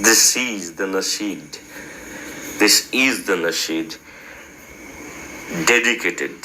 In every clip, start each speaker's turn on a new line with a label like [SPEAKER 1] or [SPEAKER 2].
[SPEAKER 1] This is the nasheed. This is the nasheed dedicated.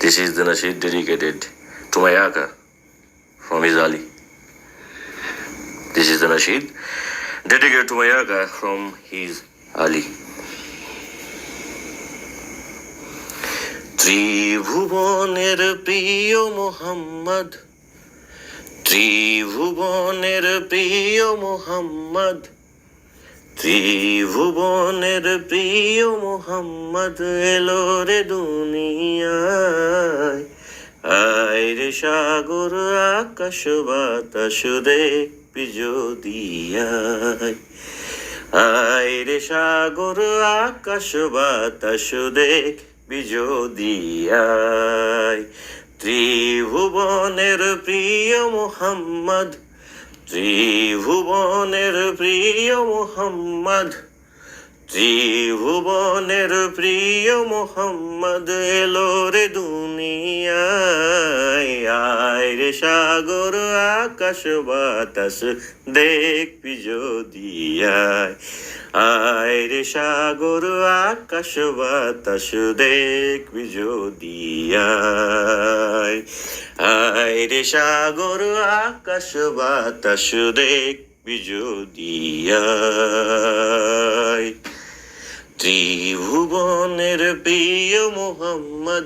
[SPEAKER 1] This is the nasheed dedicated to my Aka from his Ali. This is the nasheed dedicated to my Aka from his Ali. ত্রিভুবনের প্রিয় মোহাম্মদ ত্রিভুবনের প্রিয় মোহাম্মদ, ত্রিভুবনের প্রিয় মোহাম্মদ এলো রে দুনিয়ায়। আয় রে সাগর, আকাশ, বাতাস দেখবি যদি আয় রে সাগর, আকাশ, বাতাস দেখবি যদি আয় ত্রিভুবনের প্রিয় মোহাম্মদ ত্রিভুবনের প্রিয় মোহাম্মদ ত্রিভুবনের প্রিয় মোহাম্মদ এলো রে রে সাগর আকাশ বাতাস দেখবি যদি আয় আয় রে সাগর আকাশ বাতাস দেখবি যদি আয় আয় রে সাগর আকাশ বাতাস দেখবি যদি আয় ত্রিভুবনের প্রিয় মোহাম্মদ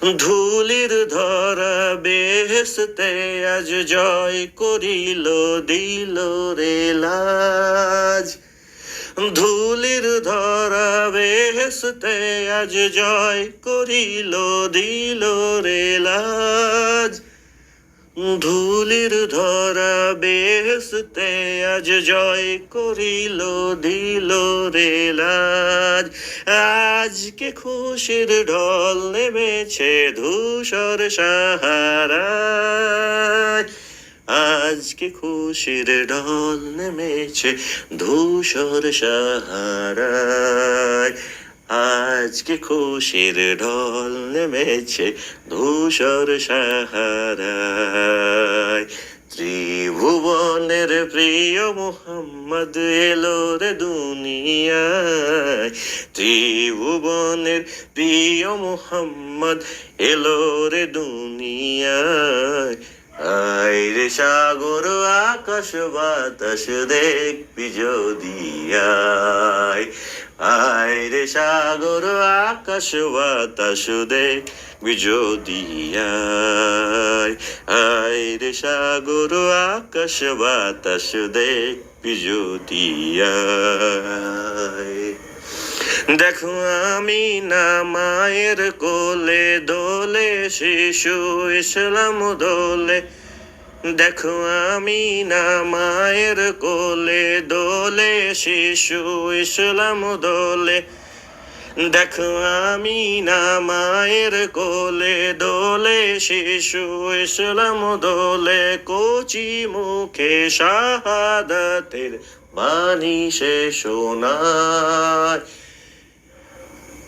[SPEAKER 1] ধুলির ধরা বেহেসতে আজ জয় করিল, দিল রে লাজ। ধুলির ধরা বেহেসতে আজ জয় করিল, দিল রে লাজ। ধুলির ধরা বেহেসতে আজ জয় করিল, দিল রে লাজ। আজকে খুশির ঢল নেমেছে ধূসর সাহারায়। আজকে খুশির ঢল নেমেছে ধূসর সাহারায়। আজকে খুশির ঢল নেমেছে ধূসর সাহারায়। ত্রিভুবনের প্রিয় মোহাম্মদ এলো রে দুনিয়ায়। ত্রিভুবনের প্রিয় মোহাম্মদ এলো রে দুনিয়ায়। আয় রে সাগর, আকাশ, বাতাস দেখবি যদি আয় আয় সাগর আকাশ বাতাস দেখবি যদি আয় সাগর আকাশ বাতাস যদি আয় দেখো আমি না মায়ের কোলে দোলে, শিশু ইসলাম দোলে দেখো আমি না মায়ের কোলে দোলে, শিশু ইসলাম দোলে। দেখো আমি না মায়ের কোলে দোলে, শিশু ইসলাম দোলে। কোচি মুখে শাহাদাতের বাণী সে শোনায়।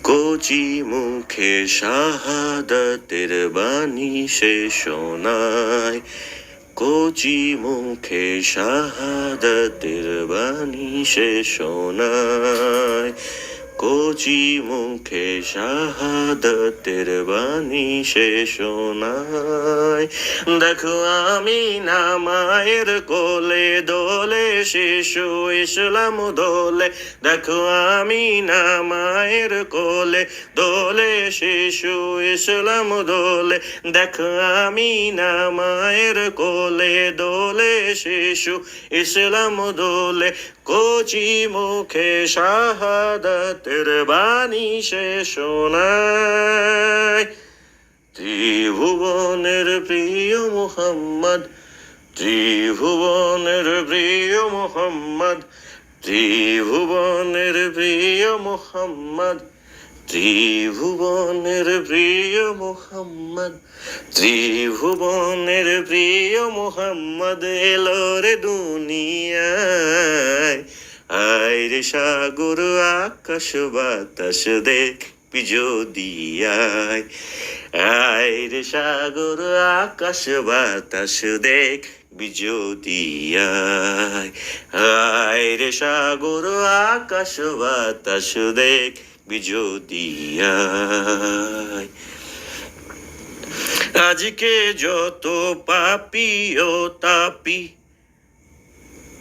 [SPEAKER 1] কোচি মুখে শাহাদাতের বাণী সে শোনায়। কচি মুখে শাহাদাতের বাণী সে শোনায়। কচি মুখে শাহাদাতের বাণী সে শোনায়। দেখো আমি না মায়ের কোলে দোলে, শিশু ইসলাম দোলে। দেখো আমি না মায়ের কোলে দোলে, শিশু ইসলাম দোলে। দেখো আমি না মায়ের কোলে দোলে, শিশু ইসলাম দোলে। কচি মুখে শাহাদাতের সে শোনায় ত্রিভুবনের প্রিয় মোহাম্মদ, ত্রিভুবনের প্রিয় মোহাম্মদ, ত্রিভুবনের প্রিয় মোহাম্মদ, ত্রিভুবনের প্রিয় মোহাম্মদ, ত্রিভুবনের প্রিয় মোহাম্মদ এলো দুনিয়ায়। আয় রে সাগর আকাশ বাতাস দেখ পিজোদিয়ায় আয়। রে সাগর আকাশ বাতাস দেখ বিজোদিয়ায় আয়। রে সাগর আকাশ বাতাস দেখ বিজোদিয়ায় আজকে যত পাপি ও তাপি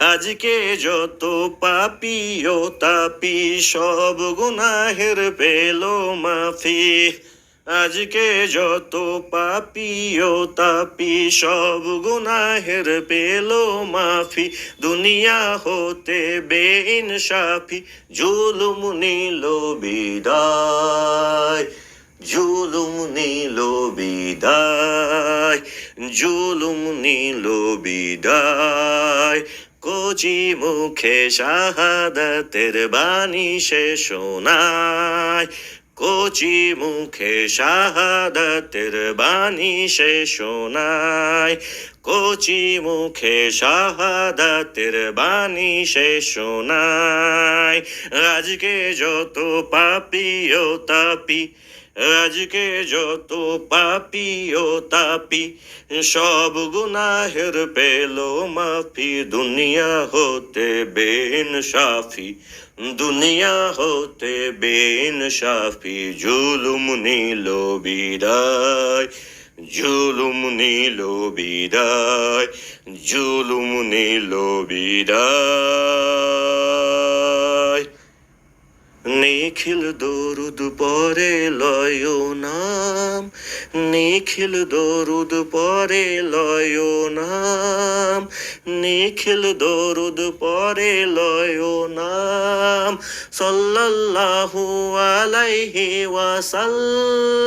[SPEAKER 1] আজকে যত পাপি ও তাপি, সব গুনাহের পেল মাফি। আজকে যত পাপি ও তাপি, সব গুনাহের পেল মাফি। দুনিয়া হতে বেইনসাফি, জুলুম নিল বিদায়। জুলুম নিল বিদায়, জুলুম নিল বিদায়। কচি মুখে শাহাদাতের বাণী সে শোনায়। কচি মুখে শাহাদাতের বাণী সে শোনায়। কচি মুখে শাহাদাতের বাণী সে শোনায়। আজকে যত পাপি ও তাপি আজকে যত পাপি ও তাপি, সব গুনাহের পেল মাফি। দুনিয়া হতে বেন সাফি, দুনিয়া হতে বেন সাফি। জুলুম নিল বিদায়, জুলুম নিল বিদায়, জুলুম নিল বিদায়। নিখিল দরুদ পরে লয় নাম, নিখিল দরুদ পরে লয় নাম, নিখিল দরুদ পরে লয় নাম, সাল্লাল্লাহু আলাইহি ওয়াসাল্লাম।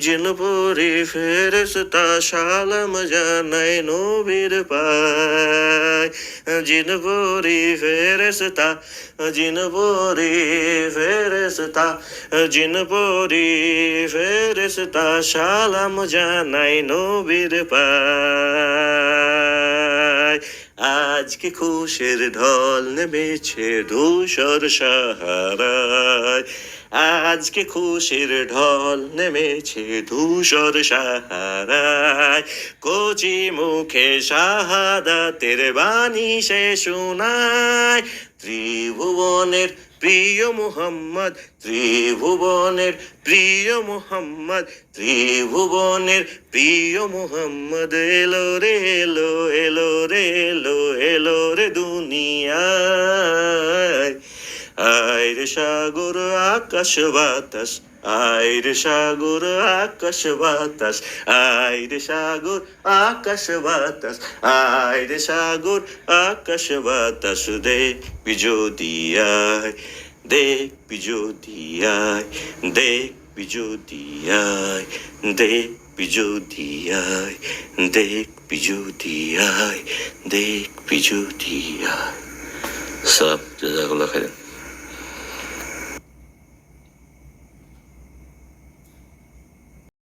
[SPEAKER 1] জিনপুরি ফেরস্তা সালাম জানাই নবীর পায় জিন পরি ফেরেস্তা ফেরস্তা জিনপুরি ফেরস্তা জিনপুরি ফেরস্তা সালাম জানাই নবীর পায় আজকে খুশের ঢল নেমেছে ধূসর সাহারায় আজকে খুশির ঢল নেমেছে ধূসর সাহারায়। কচি মুখে শাহাদাতের বাণী সে শোনায়। ত্রিভুবনের প্রিয় মুহাম্মদ, ত্রিভুবনের প্রিয় মুহাম্মদ, ত্রিভুবনের প্রিয় মুহাম্মদ, এলো রে, এলো এলো রে, এলো এলো রে দুনিয়ায়। আইর সাগর আকাশ বাতাস, আইর সাগর আকাশ বাতাস, আইর সাগর আকাশ বাতাস, আইর সাগর আকাশ বাতাস দেখ বিজোদিয়ায় দেখ বিজোদিয়ায় দেখ বিজোদিয়ায় দেখ বিজোদিয়ায় দেখ বিজোদিয়ায় দেখ বিজোদিয়ায় সব জাজাকুল্লাহ খাইরেন।